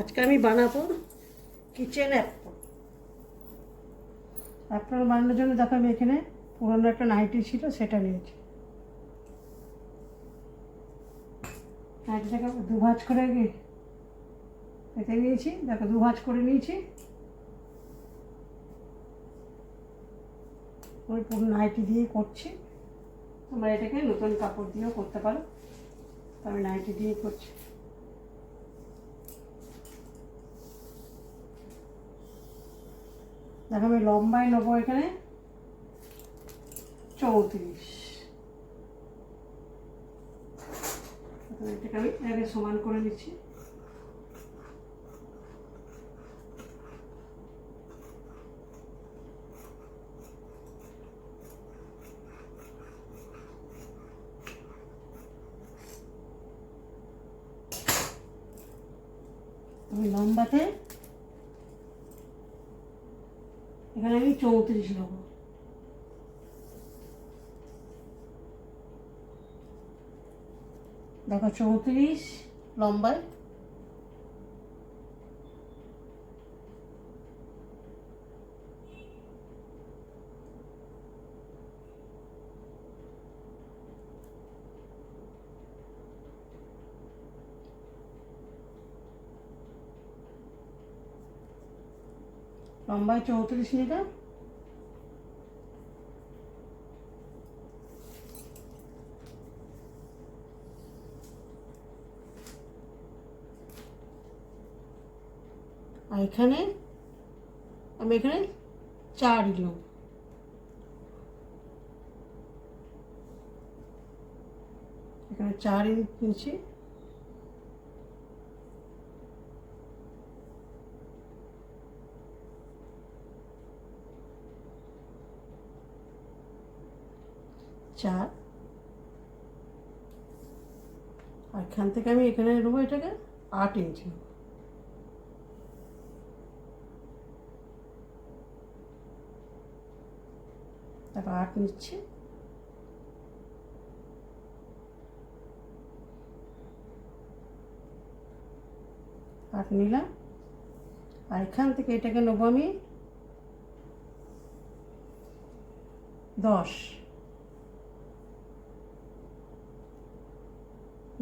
আজকে আমি বানাবো কিচেন অ্যাপ্পল অ্যাপ্পল বানানোর জন্য দেখো আমি এখানে পুরনো একটা নাইটি ছিল, সেটা নিয়েছি। দু ভাঁজ করে পেতে নিয়েছি, দেখো দু ভাঁজ করে নিয়েছি। ওই পুরো নাইটি দিয়ে করছি। তোমরা এটাকে নতুন কাপড় দিয়েও করতে পারো। আমি নাইটি দিয়ে করছি। দেখো আমি লম্বায় নেব এখানে। চৌত্রিশ। এটাকে আমি আগে সমান করে নিচ্ছি। লম্বাতে এখানে আমি চৌত্রিশ নেব দেখো চৌত্রিশ লম্বায় লম্বায় চৌত্রিশ নিলাম এখানে, আমি এখানে চার নিলাম এখানে চার ইঞ্চ নিচ্ছি চার। এখান থেকে আমি এখানে নেব এটাকে আট ইঞ্চি। নেব আট নিচ্ছি। আট নিলাম। আর এখান থেকে এটাকে নেব আমি দশ।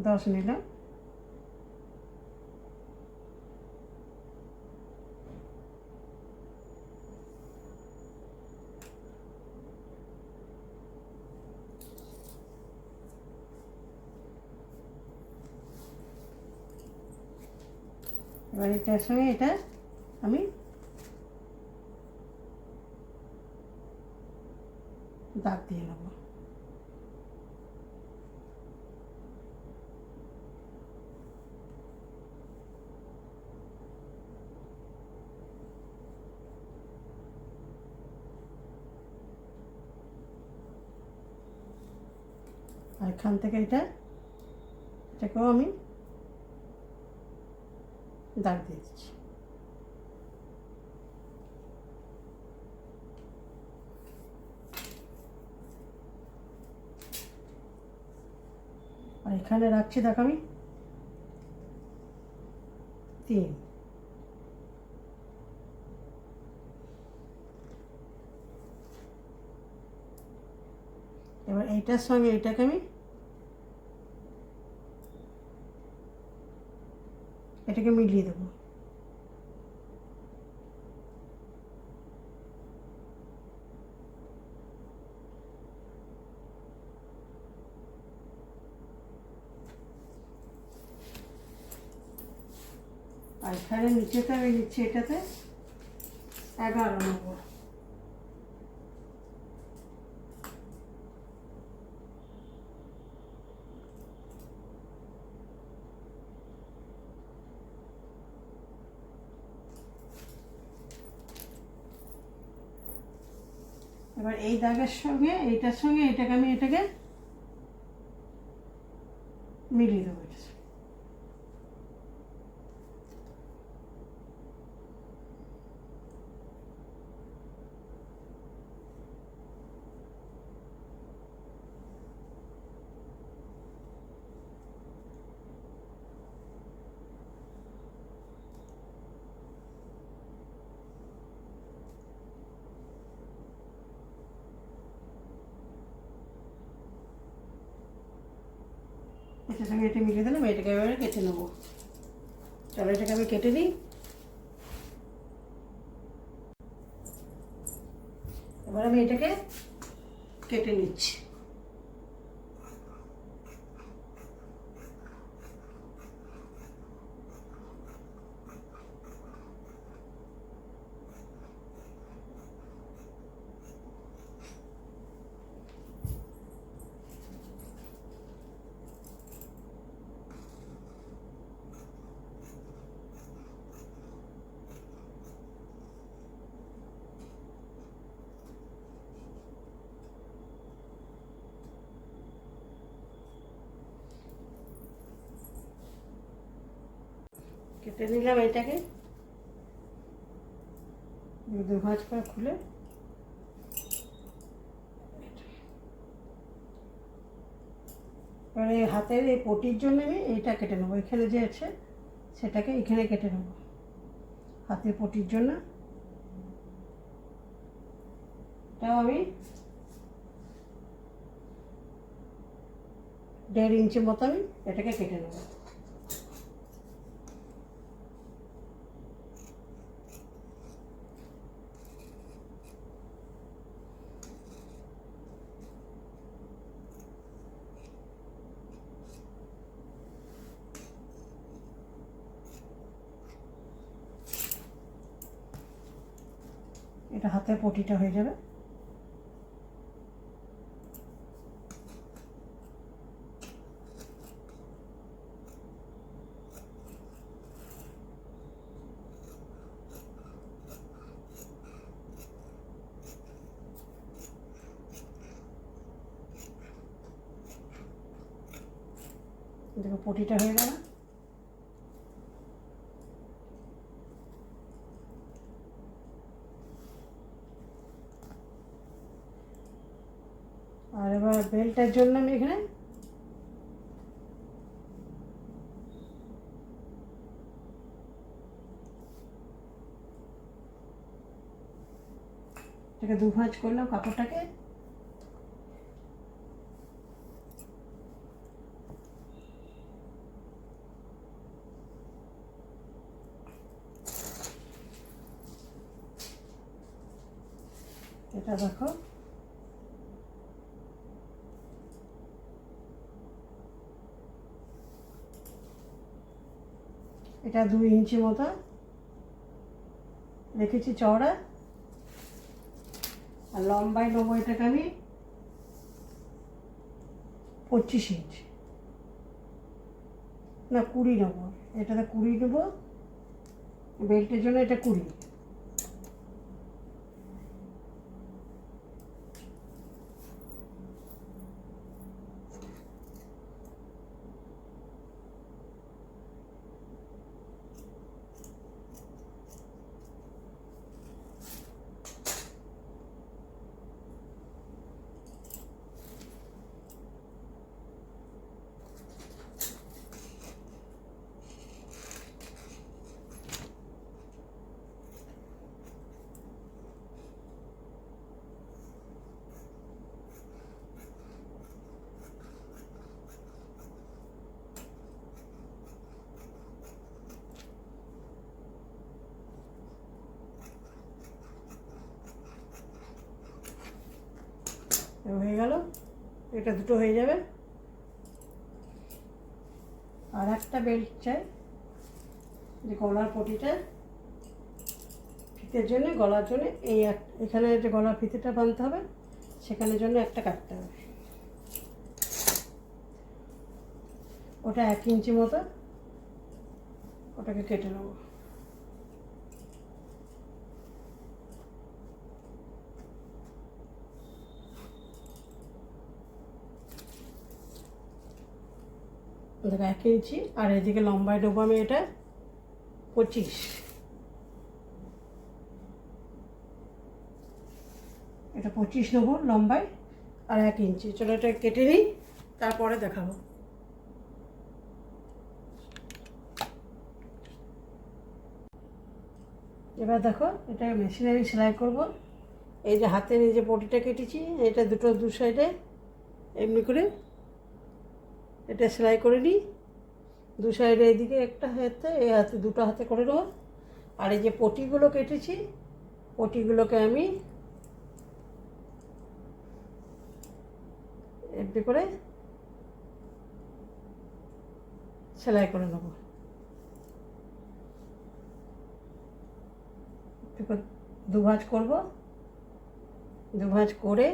দশ নিলাম। এবার এটার সঙ্গে এটা আমি দাগ দিয়ে নেব। আর এখান থেকে এটা এটাকেও আমি দাগ দিয়ে দিচ্ছি আর এখানে রাখছি দেখ আমি। তিন। এবার এইটার সঙ্গে এটাকে আমি এটাকে মিলিয়ে দেবো। আর এখানে নিচেতে আমি নিচ্ছি এটাতে এগারো নেব এবার এই দাগের সঙ্গে এইটার সঙ্গে এটাকে আমি এটাকে মিলিয়ে দেবো। এটার সঙ্গে। এটা মিলিয়ে দিলাম, এটাকে এবারে কেটে নেব চলো, এটাকে আমি কেটে নিই এবার আমি এটাকে কেটে নিচ্ছি কেটে নিলাম এটাকে। দু ভাঁজ করে খুলে। এবারে হাতের এই পটির জন্য আমি এইটা কেটে নেব। এখানে যে আছে, সেটাকে এখানে কেটে নেব। হাতের পটির জন্য। এটাও আমি দেড় ইঞ্চি মতো আমি এটাকে কেটে নেব এটা হাতের পটিটা হয়ে যাবে। দেখো পটিটা হয়ে গেল আর বেলটার জন্য আমি এখানে এটাকে দু ভাঁজ করলাম কাপড়টাকে। এটা দেখো। এটা দুই ইঞ্চি মতো। রেখেছি চওড়া। আর লম্বায় নেব এটাকে আমি পঁচিশ ইঞ্চি। না, কুড়ি নেব। এটাতে কুড়ি নেব। বেল্টের জন্য এটা কুড়ি এ হয়ে গেল এটা দুটো হয়ে যাবে। আর একটা বেল্ট চাই, যে গলার পটিটা। ফিতের জন্য, গলার জন্য, এই এক, এখানে যে গলার ফিতেটা বাঁধতে হবে সেখানের জন্য একটা কাটতে হবে। ওটা এক ইঞ্চি মতো, ওটাকে কেটে নেব। দেখো এক ইঞ্চি, আর এদিকে লম্বায় দেবো আমি এটা পঁচিশ। এটা পঁচিশ নেব লম্বায়, আর এক ইঞ্চি। চলো এটা কেটে নিই, তারপরে দেখাবো। এবার দেখো, এটা মেশিনারি সেলাই করব। এই যে হাতের এই যে পটিটা কেটেছি, এটা দুটো দু সাইডে, এমনি করে এটা সেলাই করে নিই। দু সাইডে এদিকে একটা হাতে এই হাতে দুটো হাতে করে নেব। আর এই যে পটিগুলো কেটেছি, পটিগুলোকে আমি এমনি করে সেলাই করে নেব। এরপর দুভাজ করব। দুভাজ করে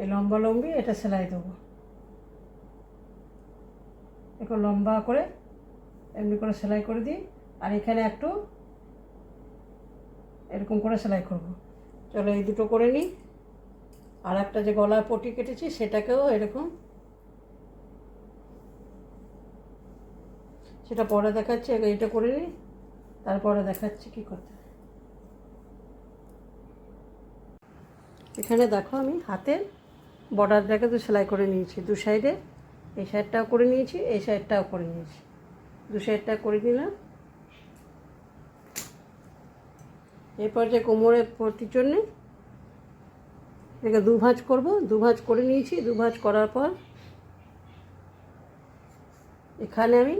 এই লম্বা লম্বি এটা সেলাই দেবো। একটু লম্বা করে, এমনি করে সেলাই করে দিই। আর এখানে একটু এরকম করে সেলাই করব। চলো এই দুটো করে নিই। আর একটা যে গলার পটি কেটেছি, সেটাকেও এরকম সেটা পরে দেখাচ্ছি এটা করে নিই, তারপরে দেখাচ্ছি কী করতে। এখানে দেখো আমি হাতের বর্ডারটাকে তো সেলাই করে নিয়েছি, দু সাইডে এই সাইডটাও করে নিয়েছি, এই সাইডটাও করে নিয়েছি। দু সাইডটা করে নিলাম। এরপর যে কোমরের পটির জন্যে এটাকে দু ভাঁজ করব। দু ভাঁজ করে নিয়েছি। দু ভাঁজ করার পর এখানে আমি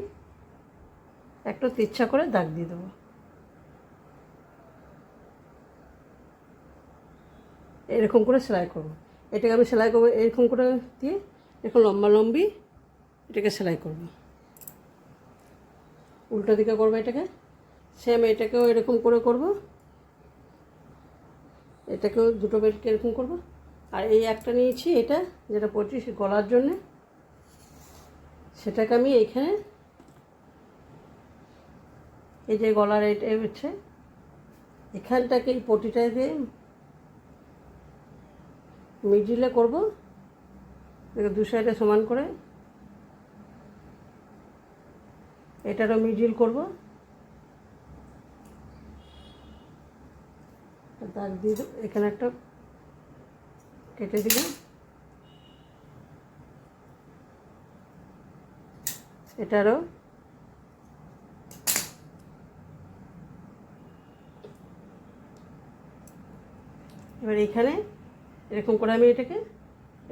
একটা তিচ্ছা করে দাগ দিয়ে দেবো। এরকম করে সেলাই করব। এটাকে আমি সেলাই করব, এরকম করে দিয়ে, এরকম লম্বা লম্বি এটাকে সেলাই করব। উল্টো দিকে করব এটাকে। সেম এটাকেও এরকম করে করব। এটাকেও দুটো বেডকে এরকম করব। আর এই একটা নিয়েছি, এটা যেটা পঁচিশ গলার জন্যে। সেটাকে আমি এইখানে এই যে গলার এটা হচ্ছে, এখানটাকে এই পটিটা দিয়ে মিডিলে করব। দু সাইডে সমান করে এটারও মিডিল করব। দাগ দিয়ে এখানে একটা কেটে দিলাম। এটারও এবার এখানে এরকম করে আমি এটাকে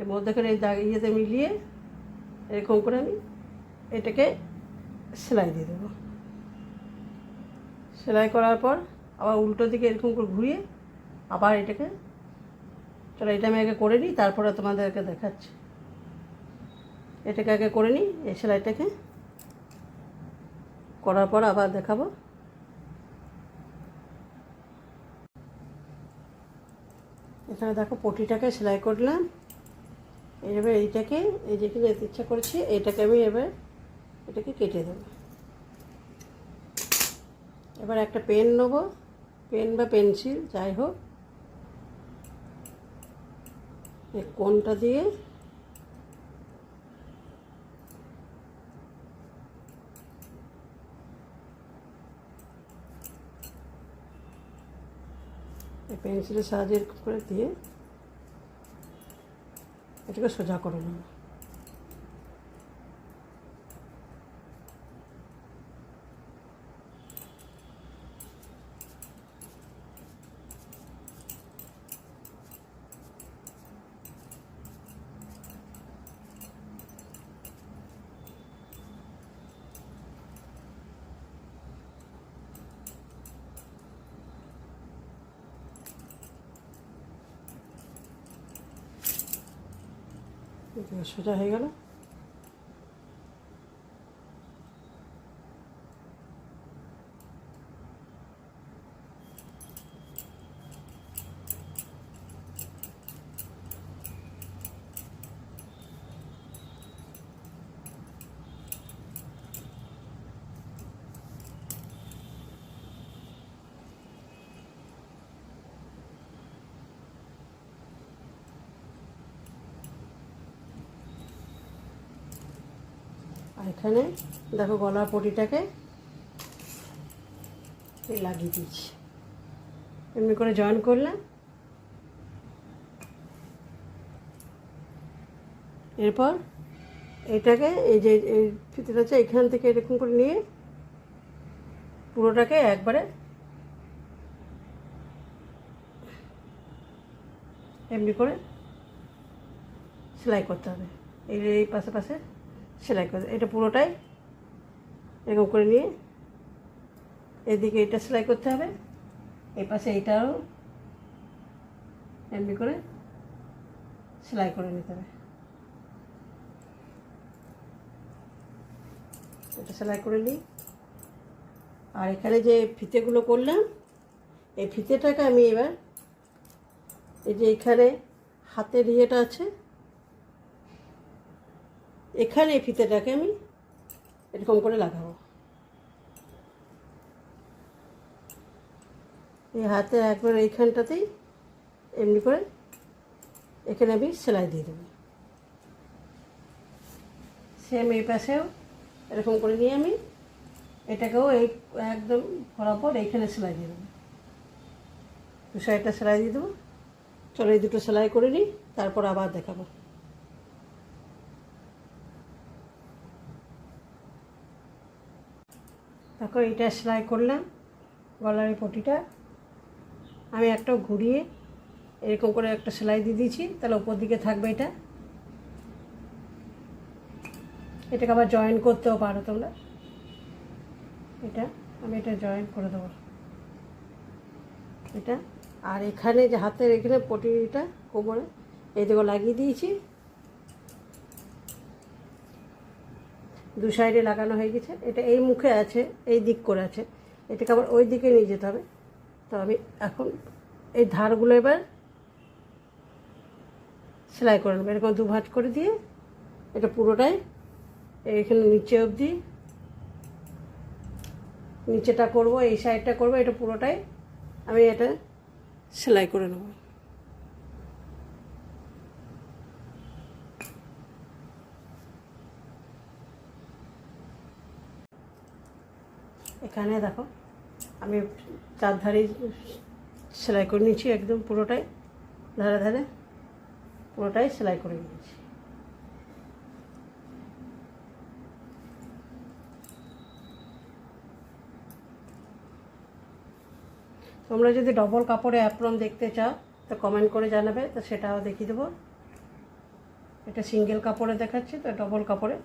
এর মধ্যেখানে এই দাগ ইয়েতে মিলিয়ে এরকম করে আমি এটাকে সেলাই দিয়ে দেবো। সেলাই করার পর আবার উল্টো দিকে এরকম করে ঘুরিয়ে আবার এটাকে চলো এটা আমি আগে করে নিই, তারপরে তোমাদেরকে দেখাচ্ছি। এটাকে আগে করে নিই, এই সেলাইটাকে। করার পর আবার দেখাবো। এখানে দেখো পটিটাকে সেলাই করলাম। এবার এইটাকে, এই যে যেতে ইচ্ছা করেছি এইটাকে আমি এবার এটাকে কেটে দেবো। এবার একটা পেন নেব, পেন বা পেন্সিল, যাই হোক। কোনটা দিয়ে? পেন্সিলের সাহায্যে করে দিয়ে এটাকে সোজা করে নেব। সোজা হয়ে গেল। আর এখানে দেখো গলার পটিটাকে লাগিয়ে দিচ্ছি এমনি করে জয়েন করলাম। এরপর এটাকে এই যে এই ফিতেটা আছে এখান থেকে এরকম করে নিয়ে পুরোটাকে একবারে এমনি করে সেলাই করতে হবে। এই এই পাশে পাশে সেলাই করে এটা পুরোটাই এরকম করে নিয়ে এদিকে এটা সেলাই করতে হবে। এই পাশে এইটাও এমনি করে সেলাই করে নিতে হবে। এটা সেলাই করে নিই। আর এখানে যে ফিতেগুলো করলাম, এই ফিতেটাকে আমি এবার এই যে এখানে হাতের ইয়েটা আছে এখানে ফিতেটাকে আমি এরকম করে লাগাবো। এই হাতে একবার এইখানটাতেই এমনি করে এখানে আমি সেলাই দিয়ে দেবো। সেম এই পাশেও এরকম করে নিয়ে আমি এটাকেও এই একদম বরাবর এইখানে সেলাই দিয়ে দেবো। দু সাইডটা সেলাই দিয়ে দেবো। চলো এই দুটো সেলাই করে নিই, তারপর আবার দেখাবো। দেখো এটা সেলাই করলাম। গলার এই পটিটা আমি একটা ঘুরিয়ে এরকম করে একটা সেলাই দিয়ে দিয়েছি। তাহলে উপর দিকে থাকবে এটা। এটাকে আবার জয়েন করতেও পারো তোমরা। এটা, আমি এটা জয়েন করে দেবো। এটা, আর এখানে যে হাতের এখানে পটিটা কোমরে, এই দিকে লাগিয়ে দিয়েছি। দু সাইডে লাগানো হয়ে গেছে। এটা এই মুখে আছে, এই দিক করে আছে। এটাকে আবার ওই দিকে নিয়ে যেতে হবে। তো আমি এখন এই ধারগুলো এবার সেলাই করে নেব। এরকম দু ভাঁজ করে দিয়ে এটা পুরোটাই এইখানে নিচে অবধি নিচেটা করব, এই সাইডটা করব, এটা পুরোটাই আমি এটা সেলাই করে নেব। এখানে দেখো, আমি চার ধারে সেলাই করে নিয়েছি একদম পুরোটাই, ধারে ধারে পুরোটাই সেলাই করে নিয়েছি। তোমরা যদি ডবল কাপড়ে অ্যাপ্রন দেখতে চাও, তো কমেন্ট করে জানাবে, তো সেটাও দেখিয়ে দেবো। এটা সিঙ্গেল কাপড়ে দেখাচ্ছি, তো ডবল কাপড়ে।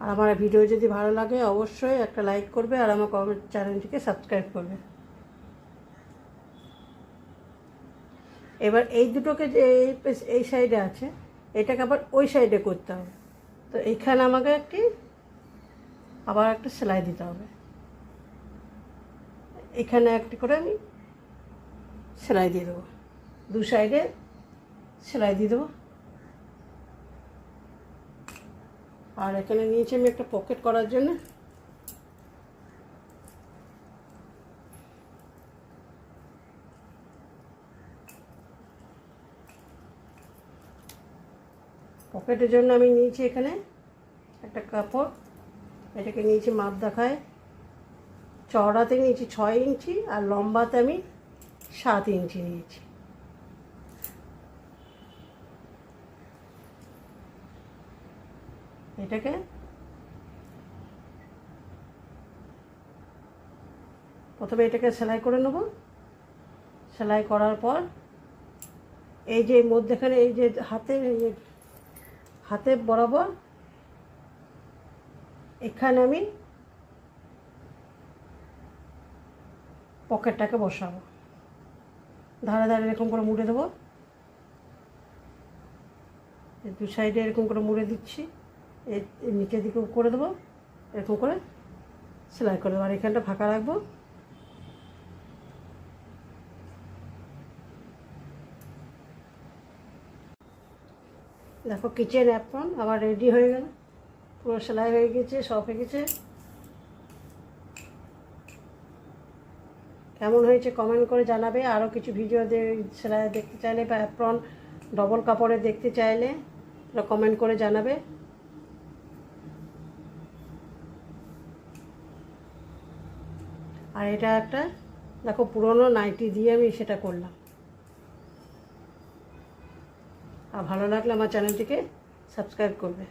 আর আমার ভিডিও যদি ভালো লাগে, অবশ্যই একটা লাইক করবে আর আমার কমেন্ট চ্যানেলটিকে সাবস্ক্রাইব করবে। এবার এই দুটোকে যে এই সাইডে আছে, এটাকে আবার ওই সাইডে করতে হবে। তো এইখানে আমাকে একটি, আবার একটা সেলাই দিতে হবে। এখানে একটি করে আমি সেলাই দিয়ে দেবো। দু সাইডে সেলাই দিয়ে দেবো। আর এখানে নিয়েছি আমি একটা পকেট করার জন্য। পকেটের জন্য আমি নিয়েছি এখানে একটা কাপড়। এটাকে নিয়েছি মাপ দেখায় চওড়াতে নিয়েছি ছয় ইঞ্চি আর লম্বাতে আমি সাত ইঞ্চি নিয়েছি। এটাকে? প্রথমে এটাকে সেলাই করে নেব। সেলাই করার পর এই যে মধ্যেখানে এই যে হাতের এই যে হাতে বরাবর এখানে আমি পকেটটাকে বসাবো। ধারে ধারে এরকম করে মুড়ে দেবো। দু সাইডে এরকম করে মুড়ে দিচ্ছি। নিচের দিকে করে দেবো, এরকম করে সেলাই করে দেবো, আর এখানটা ফাঁকা রাখব। দেখো কিচেন অ্যাপ্রন আবার রেডি হয়ে গেল। পুরো সেলাই হয়ে গেছে, সব হয়ে গেছে। কেমন হয়েছে কমেন্ট করে জানাবে। আরও কিছু ভিডিও সেলাই দেখতে চাইলে বা অ্যাপ্রন ডবল কাপড়ে দেখতে চাইলে কমেন্ট করে জানাবে। আর এটা একটা, দেখো পুরনো নাইটি দিয়ে আমি সেটা করলাম। আর ভালো লাগলে আমার চ্যানেলটিকে সাবস্ক্রাইব করবে।